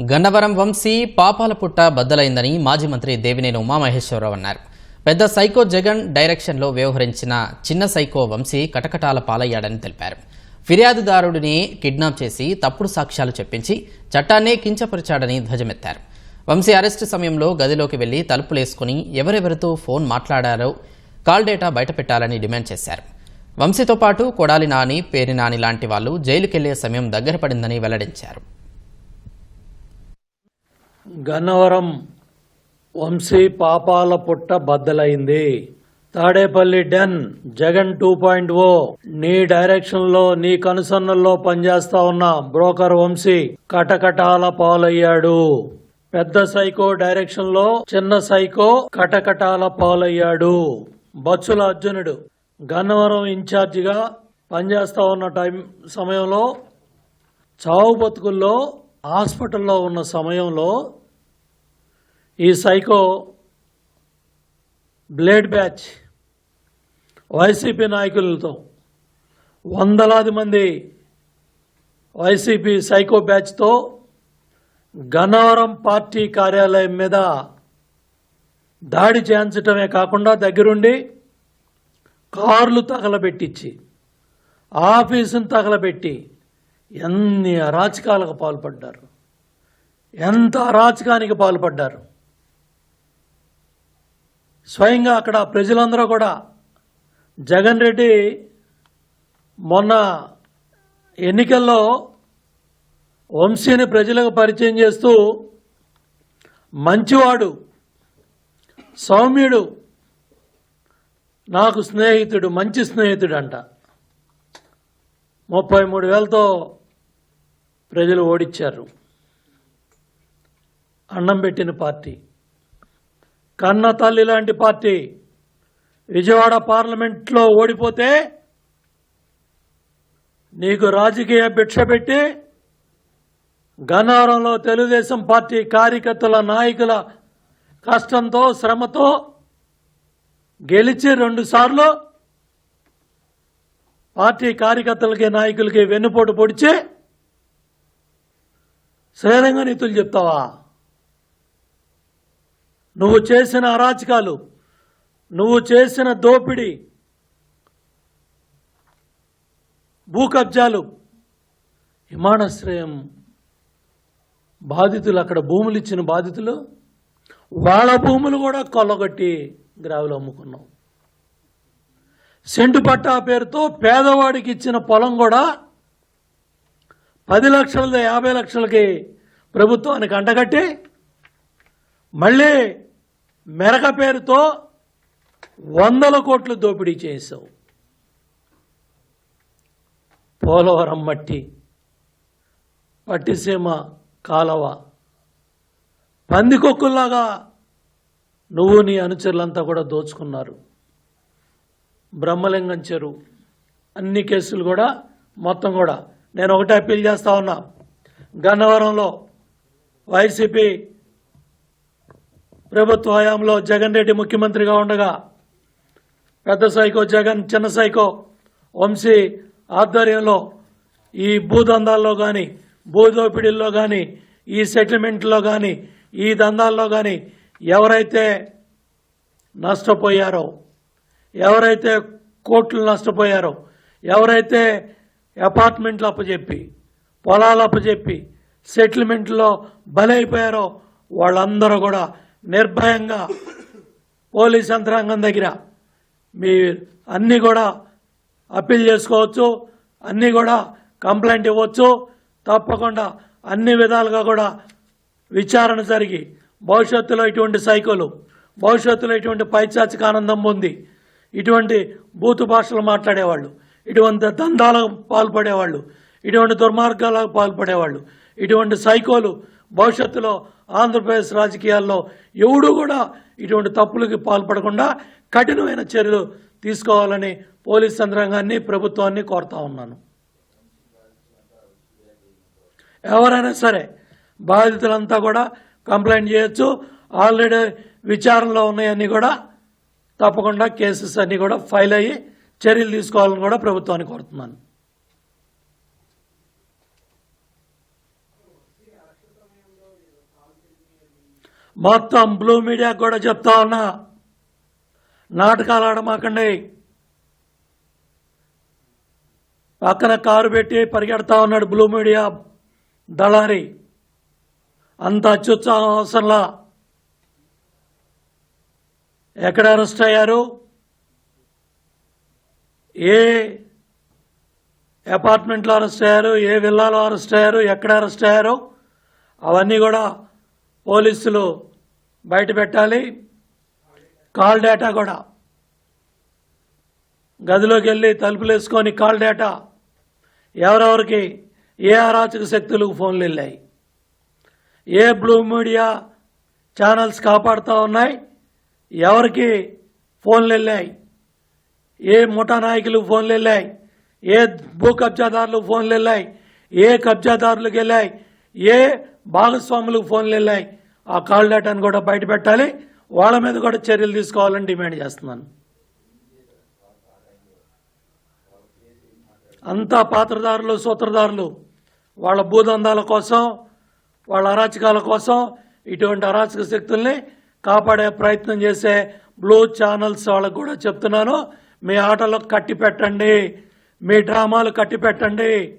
గన్నవరం వంశీ పాపాల పుట్ట బద్దలైందని మాజీ మంత్రి దేవినేని ఉమామహేశ్వరరావు అన్నారు. పెద్ద సైకో జగన్ డైరెక్షన్లో వ్యవహరించిన చిన్న సైకో వంశీ కటకటాల పాలయ్యాడని తెలిపారు. ఫిర్యాదుదారుడిని కిడ్నాప్ చేసి తప్పుడు సాక్ష్యాలు చెప్పించి చట్టాన్నే కించపరిచాడని ధ్వజమెత్తారు. వంశీ అరెస్టు సమయంలో గదిలోకి వెళ్ళి తలుపులేసుకుని ఎవరెవరితో ఫోన్ మాట్లాడారో కాల్ డేటా బయటపెట్టాలని డిమాండ్ చేశారు. వంశీతో పాటు కొడాలి నాని పేరి నాని లాంటి వాళ్ళు జైలుకెళ్ళే సమయం దగ్గర పడిందని వెల్లడించారు. గన్నవరం వంశీ పాపాల పుట్ట బద్దలైంది. Tadepalli den Jagan two point O. నీ డైరెక్షన్లో నీ కనుసన్నల్లో పనిచేస్తా ఉన్న బ్రోకర్ వంశీ కటకటాల పాలయ్యాడు. పెద్ద సైకో డైరెక్షన్లో చిన్న సైకో కటకటాల పాలయ్యాడు. బచ్చుల అర్జునుడు గన్నవరం ఇన్ఛార్జిగా పనిచేస్తా ఉన్న టైం సమయంలో చావు బతుకుల్లో హాస్పిటల్లో ఉన్న సమయంలో ఈ సైకో బ్లేడ్ బ్యాచ్ వైసీపీ నాయకులతో వందలాది మంది వైసీపీ సైకో బ్యాచ్తో గన్నవరం పార్టీ కార్యాలయం మీద దాడి చేయించటమే కాకుండా దగ్గరుండి కార్లు తగలబెట్టించి ఆఫీసును తగలబెట్టి ఎన్ని అరాచకాలకు పాల్పడ్డారు? ఎంత అరాచకానికి పాల్పడ్డారు? స్వయంగా అక్కడ ప్రజలందరూ కూడా జగన్ రెడ్డి మొన్న ఎన్నికల్లో వంశీని ప్రజలకు పరిచయం చేస్తూ మంచివాడు సౌమ్యుడు నాకు స్నేహితుడు మంచి స్నేహితుడు అంట. ముప్పై మూడు వేలతో ప్రజలు ఓడించారు అన్నం పెట్టిన పార్టీ. కన్న తల్లి లాంటి పార్టీ విజయవాడ పార్లమెంట్లో ఓడిపోతే నీకు రాజకీయ భిక్ష పెట్టి గన్నవరంలో తెలుగుదేశం పార్టీ కార్యకర్తల నాయకుల కష్టంతో శ్రమతో గెలిచి రెండుసార్లు పార్టీ కార్యకర్తలకి నాయకులకి వెన్నుపోటు పొడిచి శ్రేరంగ నీతులు చెప్తావా? నువ్వు చేసిన అరాచకాలు నువ్వు చేసిన దోపిడీ భూ కబ్జాలు విమానాశ్రయం బాధితులు అక్కడ భూములు ఇచ్చిన బాధితులు వాళ్ళ భూములు కూడా కొల్లగొట్టి గ్రావులు అమ్ముకున్నాం సెంటు పట్టా పేరుతో పేదవాడికి ఇచ్చిన పొలం కూడా పది లక్షలది యాభై లక్షలకి ప్రభుత్వానికి అంటగట్టి మళ్ళీ మెరక పేరుతో వందల కోట్లు దోపిడీ చేసావు పోలవరం మట్టి పట్టిసీమ కాలవ పందికొక్కుల్లాగా నువ్వు నీ అనుచరులంతా కూడా దోచుకున్నారు. బ్రహ్మలింగం చెరువు అన్ని కేసులు కూడా మొత్తం కూడా. నేను ఒకటే అప్పీల్ చేస్తా ఉన్నా. గన్నవరంలో వైసీపీ ప్రభుత్వ హయాంలో జగన్ రెడ్డి ముఖ్యమంత్రిగా ఉండగా పెద్ద సైకో జగన్ చిన్న సైకో వంశీ ఆధ్వర్యంలో ఈ భూదందాల్లో కానీ భూదోపిడీల్లో కానీ ఈ సెటిల్మెంట్లో కానీ ఈ దందాల్లో కానీ ఎవరైతే నష్టపోయారో ఎవరైతే కోట్లు నష్టపోయారో ఎవరైతే అపార్ట్మెంట్లు అప్పచెప్పి పొలాలు అప్పచెప్పి సెటిల్మెంట్లో బలైపోయారో వాళ్ళందరూ కూడా నిర్భయంగా పోలీస్ యంత్రాంగం దగ్గర మీ అన్నీ కూడా అప్పీల్ చేసుకోవచ్చు అన్నీ కూడా కంప్లైంట్ ఇవ్వచ్చు. తప్పకుండా అన్ని విధాలుగా కూడా విచారణ జరిగి భవిష్యత్తులో ఇటువంటి సైకోలు భవిష్యత్తులో ఇటువంటి పైచాచిక ఆనందం పొంది ఇటువంటి బూతు భాషలు మాట్లాడేవాళ్ళు ఇటువంటి దందాలకు పాల్పడేవాళ్ళు ఇటువంటి దుర్మార్గాలకు పాల్పడేవాళ్ళు ఇటువంటి సైకోలు భవిష్యత్తులో ఆంధ్రప్రదేశ్ రాజకీయాల్లో ఎవడూ కూడా ఇటువంటి తప్పులకి పాల్పడకుండా కఠినమైన చర్యలు తీసుకోవాలని పోలీస్ యంత్రాంగాన్ని ప్రభుత్వాన్ని కోరుతా ఉన్నాను. ఎవరైనా సరే బాధితులంతా కూడా కంప్లైంట్ చేయొచ్చు. ఆల్రెడీ విచారణలో ఉన్నాయన్నీ కూడా తప్పకుండా కేసెస్ అన్నీ కూడా ఫైల్ అయ్యి చర్యలు తీసుకోవాలని కూడా ప్రభుత్వాన్ని కోరుతున్నాను. మొత్తం బ్లూ మీడియా కూడా చెప్తా ఉన్నా. నాటకాలు ఆడమాకండి. పక్కన కారు పెట్టి పరిగెడతా ఉన్నాడు బ్లూ మీడియా దళారి. అంత అత్యుత్సాహం అవసరంలా. ఎక్కడ అరెస్ట్ అయ్యారు? ఏ అపార్ట్మెంట్లో అరెస్ట్ అయ్యారు? ఏ విల్లాలో అరెస్ట్ అయ్యారు? ఎక్కడ అరెస్ట్ అయ్యారు? అవన్నీ కూడా పోలీసులు బయట పెట్టాలి. కాల్ డేటా కూడా. గదిలోకి వెళ్ళి తలుపులు వేసుకొని కాల్ డేటా. ఎవరెవరికి ఏ అరాచక శక్తులకు ఫోన్లు వెళ్ళాయి. ఏ బ్లూ మీడియా ఛానల్స్ కాపాడుతూ ఉన్నాయి. ఎవరికి ఫోన్లు వెళ్ళాయి. ఏ ముఠా నాయకులకు ఫోన్లు వెళ్ళాయి. ఏ భూ కబ్జాదారులకు ఫోన్లు వెళ్ళాయి. ఏ కబ్జాదారులకు వెళ్ళాయి. ఏ భాగస్వాములకు ఫోన్లు వెళ్ళాయి. ఆ కాల్ డేటాను కూడా బయట పెట్టాలి. వాళ్ళ మీద కూడా చర్యలు తీసుకోవాలని డిమాండ్ చేస్తున్నాను. అంతా పాత్రదారులు సూత్రధారులు వాళ్ళ భూదందాల కోసం వాళ్ళ అరాచకాల కోసం ఇటువంటి అరాచక శక్తుల్ని కాపాడే ప్రయత్నం చేసే బ్లూ ఛానల్స్ వాళ్ళకు కూడా చెప్తున్నాను. మీ ఆటలు కట్టి పెట్టండి మీ డ్రామాలు కట్టి పెట్టండి